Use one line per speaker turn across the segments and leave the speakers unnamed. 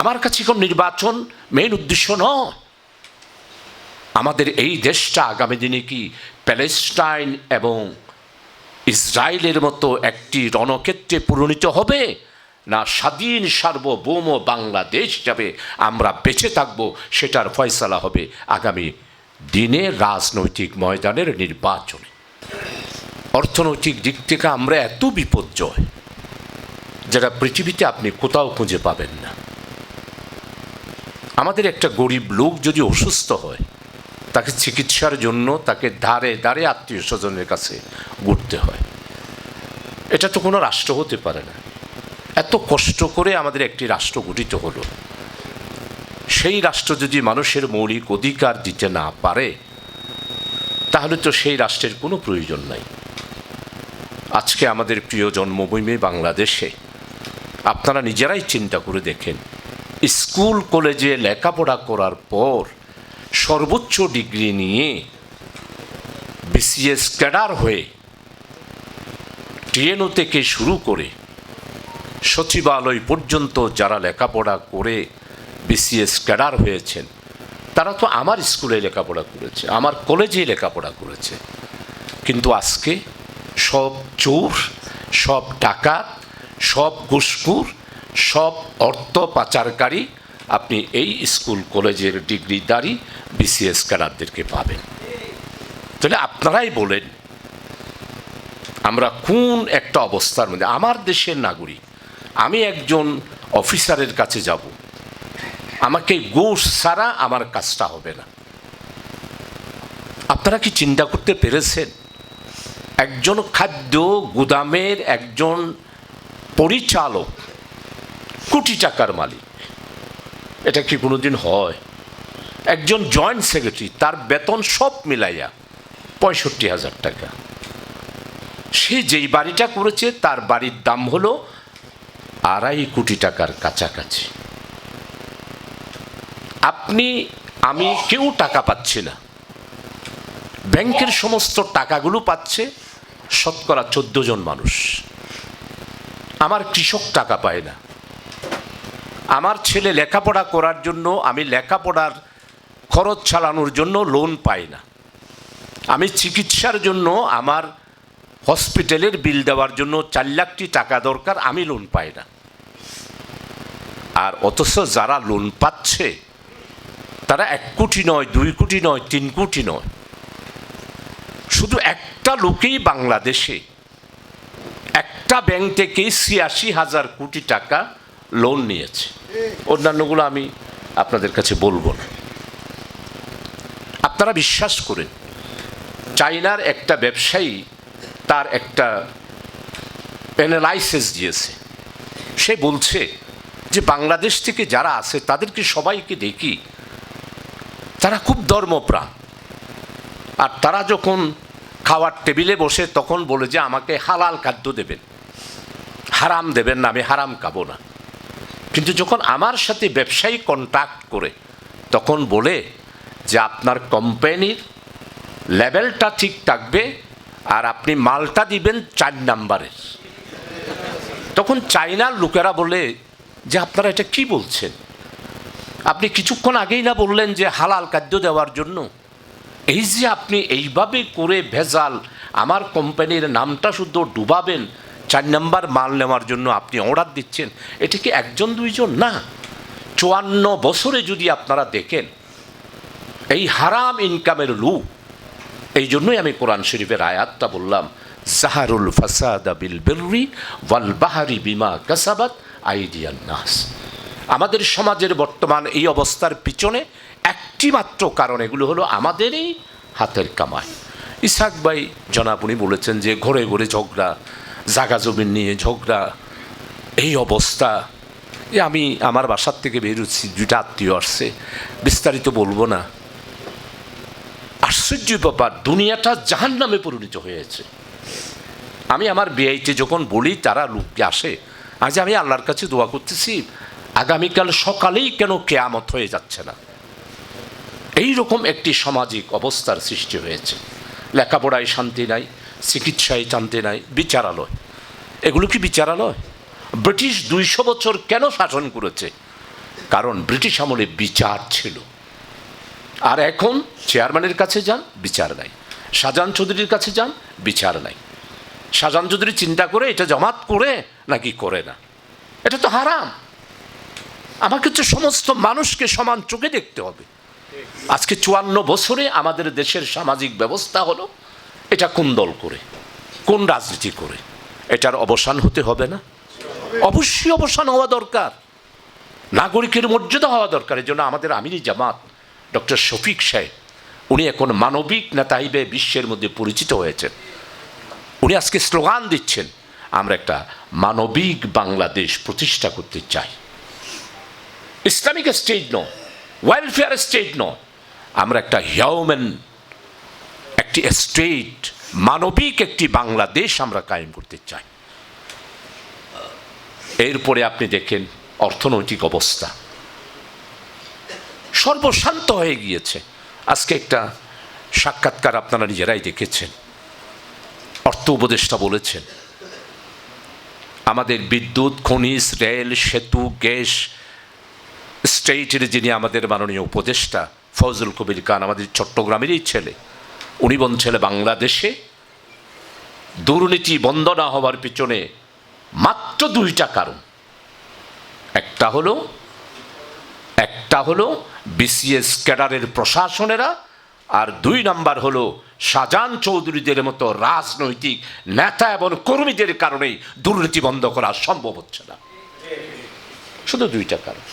আমার কাছে কোন নির্বাচন মেন উদ্দেশ্য নয়। আমাদের এই দেশটা আগামী দিনে কি প্যালেস্টাইন এবং ইসরায়েলের মতো একটি রণক্ষেত্রে পরিণত হবে না স্বাধীন সার্বভৌম বাংলাদেশ যাবে আমরা বেঁচে থাকব, সেটার ফয়সালা হবে আগামী দিনে রাজনৈতিক ময়দানের নির্বাচনে। অর্থনৈতিক দিক থেকে আমরা এত বিপর্যয়, যেটা পৃথিবীতে আপনি কোথাও খুঁজে পাবেন না। আমাদের একটা গরিব লোক যদি অসুস্থ হয়, তাকে চিকিৎসার জন্য তাকে ধারে ধারে আত্মীয় স্বজনের কাছে ঘুরতে হয়। এটা তো কোনো রাষ্ট্র হতে পারে না। এত কষ্ট করে আমাদের একটি রাষ্ট্র গঠিত হলো। সেই রাষ্ট্র যদি মানুষের মৌলিক অধিকার দিতে না পারে, তাহলে তো সেই রাষ্ট্রের কোনো প্রয়োজন নাই। আজকে আমাদের প্রিয় জন্মভূমি বাংলাদেশে, আপনারা নিজেরাই চিন্তা করে দেখেন স্কুল কলেজে লেখাপড়া করার পর সর্বোচ্চ ডিগ্রি নিয়ে বিসিএস ক্যাডার হয়ে টিএনও থেকে শুরু করে সচিবালয় পর্যন্ত যারা লেখাপড়া করে বিসিএস ক্যাডার হয়েছেন, তারা তো আমার স্কুলে লেখাপড়া করেছে, আমার কলেজে লেখাপড়া করেছে। কিন্তু আজকে সব চোর, সব ডাকাত, সব ঘুষখুর সব অর্থ পাচারকারী আপনি এই স্কুল কলেজের ডিগ্রিদারি বিসিএস ক্যাডারদেরকে পাবেন। তাহলে আপনারাই বলেন, আমরা কোন একটা অবস্থার মধ্যে, আমার দেশের নাগরিক, আমি একজন অফিসারের কাছে যাব, আমাকে ঘুষ ছাড়া আমার কাজটা হবে না। আপনারা কি চিন্তা করতে পেরেছেন? একজন খাদ্য গুদামের একজন পরিচালক কোটি টাকার মালিক। এটা কি কোনোদিন হয়? একজন জয়েন্ট সেক্রেটারি, তার বেতন সব মিলাইয়া পঁয়ষট্টি হাজার টাকা। সে যেই বাড়িটা করেছে, তার বাড়ির দাম হলো আড়াই কোটি টাকার কাছাকাছি। আপনি, আমি কেউ টাকা পাচ্ছি না। ব্যাংকের সমস্ত টাকাগুলো পাচ্ছে শতকরা চোদ্দ জন মানুষ। আমার কৃষক টাকা পায় না। আমার ছেলে লেখাপড়া করার জন্য, আমি লেখাপড়ার খরচ চালানোর জন্য লোন পাই না। আমি চিকিৎসার জন্য আমার হসপিটালের বিল দেওয়ার জন্য চার লাখটি টাকা দরকার, আমি লোন পাই না। আর অথচ যারা লোন পাচ্ছে, তারা এক কোটি নয়, দুই কোটি নয়, তিন কোটি নয়। শুধু একটা লোকেই বাংলাদেশে, একটা ব্যাংক থেকে ছিয়াশি হাজার কোটি টাকা লোন নিয়েছে। অন্যান্যগুলো আমি আপনাদের কাছে বলব না। আপনারা বিশ্বাস করেন চাইনার একটা ব্যবসায়ী তার একটা অ্যানালাইসিস দিয়েছে। সে বলছে যে বাংলাদেশ থেকে যারা আছে তাদেরকে সবাইকে দেখি, তারা খুব ধর্মপ্রাণ। আর তারা যখন খাওয়ার টেবিলে বসে তখন বলে যে আমাকে হালাল খাদ্য দেবেন। হারাম দেবেন না, আমি হারাম খাব না। কিন্তু যখন আমার সাথে ব্যবসায়ী কন্ট্যাক্ট করে, তখন বলে যে আপনার কোম্পানির লেভেলটা ঠিক থাকবে আর আপনি মালটা দিবেন চার নাম্বারের তখন চাইনার লোকেরা বলে যে আপনারা এটা কি বলছেন? আপনি কিছুক্ষণ আগেই না বললেন যে হালাল খাদ্য দেওয়ার জন্য? এই যে আপনি এইভাবে করে ভেজাল আমার কোম্পানির নামটা শুদ্ধ ডুবাবেন চার নাম্বার মাল নেওয়ার জন্য আপনি অর্ডার দিচ্ছেন, এটা কি একজন দুইজন? না। চুয়ান্ন বছরে যদি আপনারা দেখেন, এই হারাম ইনকামের লুক এই জন্যই আমি কোরআন শরীফের আয়াতটা বললাম, জাহারুল ফাসাদা বিল বিররি ওয়াল বাহারি বিমা কাসাবাত আইডিয়ান নাস। আমাদের সমাজের বর্তমান এই অবস্থার পিছনে একটি মাত্র কারণ, এগুলো হলো আমাদেরই হাতের কামাই। ইসাক ভাই জনাব উনি বলেছেন যে ঘরে ঘরে ঝগড়া জাগা জমিন নিয়ে ঝগড়া, এই অবস্থা। এ আমি আমার বাসার থেকে বেরোচ্ছি দুইটা আত্মীয় আসছে। বিস্তারিত বলব না। আশ্চর্য ব্যাপার, দুনিয়াটা জাহান নামে পরিণত হয়েছে। আমি আমার বিআইতে যখন বলি, তারা লোককে আসে, আজ আমি আল্লাহর কাছে দোয়া করতেছি, আগামীকাল সকালেই কেন কেয়ামত হয়ে যাচ্ছে না? এই রকম একটি সামাজিক অবস্থার সৃষ্টি হয়েছে। লেখাপড়ায় শান্তি নাই চিকিৎসায় জানতে নাই, বিচারালয়। এগুলো কি বিচারালয়? ব্রিটিশ দুইশো বছর কেন শাসন করেছে? কারণ ব্রিটিশ আমলে বিচার ছিল। আর এখন চেয়ারম্যানের কাছে যান, বিচার নাই। শাহজাহান চৌধুরীর কাছে যান, বিচার নাই। শাহজাহান চৌধুরী চিন্তা করে এটা জমাত করে নাকি করে না? এটা তো হারাম। আমাকে তো সমস্ত মানুষকে সমান চোখে দেখতে হবে। আজকে চুয়ান্ন বছরে আমাদের দেশের সামাজিক ব্যবস্থা হলো এটা কোন দল করে? কোন রাজনীতি করে? এটার অবসান হতে হবে না? অবশ্যই অবসান হওয়া দরকার। নাগরিকের মর্যাদা হওয়া দরকার। জন্য আমাদের আমিরি জামাত, ডক্টর শফিক সাহেব, উনি এখন মানবিক নেতা হিসেবে বিশ্বের মধ্যে পরিচিত হয়েছেন। উনি আজকে স্লোগান দিচ্ছেন, আমরা একটা মানবিক বাংলাদেশ প্রতিষ্ঠা করতে চাই। ইসলামিক স্টেট নয়, ওয়েলফেয়ার স্টেট নয়, আমরা একটা হিউম্যান একটি স্টেট, মানবিক একটি বাংলাদেশ আমরা কায়েম করতে চাই। এরপরে আপনি দেখেন অর্থনৈতিক অবস্থা। সর্বশান্ত হয়ে গিয়েছে। আজকে একটা সাক্ষাৎকার আপনারা নিজেরাই দেখেছেন। অর্থ উপদেষ্টা বলেছেন, আমাদের বিদ্যুৎ, খনিজ, রেল, সেতু, গ্যাস, স্টেটের যিনি আমাদের মাননীয় উপদেষ্টা ফজল কবির খান, আমাদের চট্টগ্রামেরই ছেলে। উনি বলছেন বাংলাদেশে। দুর্নীতি বন্ধ না হওয়ার পিছনে মাত্র দুইটা কারণ। একটা হলো একটা হলো বিসিএস ক্যাডারের প্রশাসনেরা, আর দুই নাম্বার হলো শাহজাহান চৌধুরীদের মতো রাজনৈতিক নেতা এবং কর্মীদের কারণেই দুর্নীতি বন্ধ করা সম্ভব হচ্ছে না। শুধু দুইটা কারণ।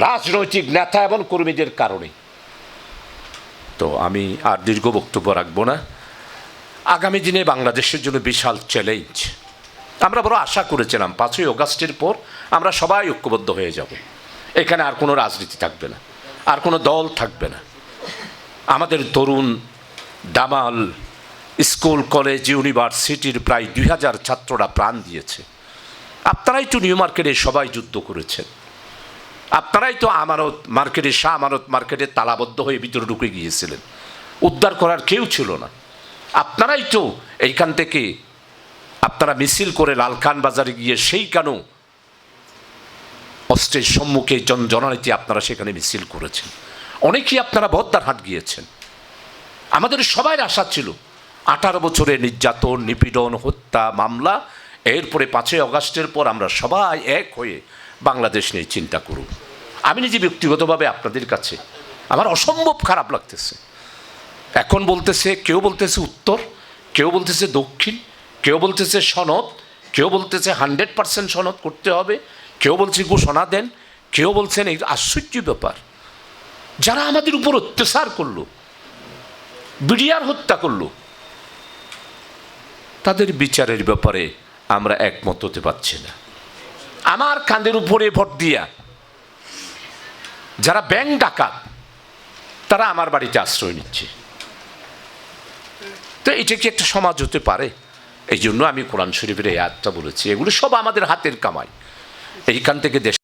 রাজনৈতিক নেতা এবং কর্মীদের কারণে। তো আমি আর দীর্ঘ বক্তব্য রাখব না। আগামী দিনে বাংলাদেশের জন্য বিশাল চ্যালেঞ্জ আমরা বড় আশা করেছিলাম, পাঁচই অগাস্টের পর আমরা সবাই ঐক্যবদ্ধ হয়ে যাব। এখানে আর কোনো রাজনীতি থাকবে না, আর কোনো দল থাকবে না। আমাদের তরুণ দামাল স্কুল, কলেজ, ইউনিভার্সিটির প্রায় দুই হাজার ছাত্ররা প্রাণ দিয়েছে। আপনারাই তো নিউ মার্কেটে সবাই যুদ্ধ করেছেন। আপনারাই তো আমানত মার্কেটে, শাহ আমানত মার্কেটে তালাবদ্ধ হয়ে ভিতরে ঢুকে গিয়েছিলেন। উদ্ধার করার কেউ ছিল না। আপনারাই তো এইখান থেকে আপনারা মিছিল করে লালখান বাজারে গিয়ে সেই কেন অস্ত্রের সম্মুখে জন জননীতি আপনারা সেখানে মিছিল করেছেন। অনেকেই আপনারা বদ্দার হাট গিয়েছেন। আমাদের সবার আশা ছিল, আঠারো বছরে নির্যাতন, নিপীড়ন, হত্যা, মামলা, এরপরে পাঁচই অগাস্টের পর আমরা সবাই এক হয়ে বাংলাদেশ নিয়ে চিন্তা করব আমি নিজে ব্যক্তিগতভাবে আপনাদের কাছে আমার অসম্ভব খারাপ লাগতেছে। এখন বলতেছে, কেউ বলতেছে উত্তর, কেউ বলতেছে দক্ষিণ, কেউ বলতেছে সনদ, কেউ বলতেছে হান্ড্রেড পার্সেন্ট সনদ করতে হবে, কেউ বলছে ঘোষণা দেন, কেউ বলছেন এই আশ্চর্য ব্যাপার। যারা আমাদের উপর অত্যাচার করল, বিডিআর হত্যা করল, তাদের বিচারের ব্যাপারে আমরা একমত হতে পারছি না। আমার কাঁধের উপরে ভোট দিয়া যারা ব্যাংক ডাকাত, তারা আমার বাড়িতে আশ্রয় নিচ্ছে। তো এটা কি একটা সমাজ হতে পারে? এই জন্য আমি কোরআন শরীফের এই আয়াতটা বলেছি। এগুলো সব আমাদের হাতের কামাই। এইখান থেকে দেশ